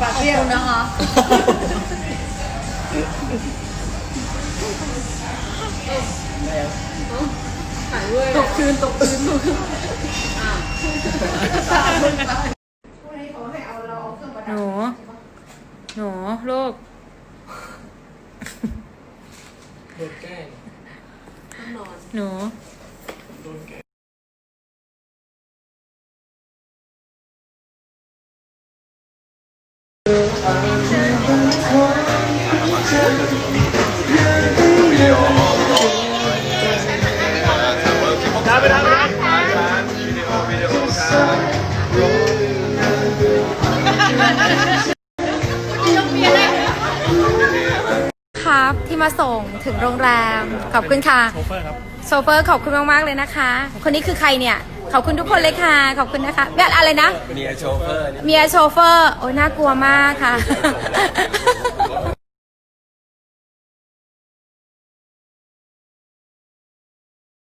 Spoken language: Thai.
ปากเรียวนะคะหายเว้ตกคืนตกคืนตกคืนหนูหนูลูกหนู งนอนหนูโดนแกล้งครับที่มาส่งถึงโรงแรม ขอบคุณค่ะโชเฟอร์ครับโชเฟอร์ขอบคุณมากๆเลยนะคะ คนนี้คือใครเนี่ย ขอบคุณทุกคนเลยค่ะ ขอบคุณนะคะเนี่ยอะไรนะ เมียโชเฟอร์เนี่ยเมียโชเฟอร์ โอ้ยน่ากลัวมากค่ะ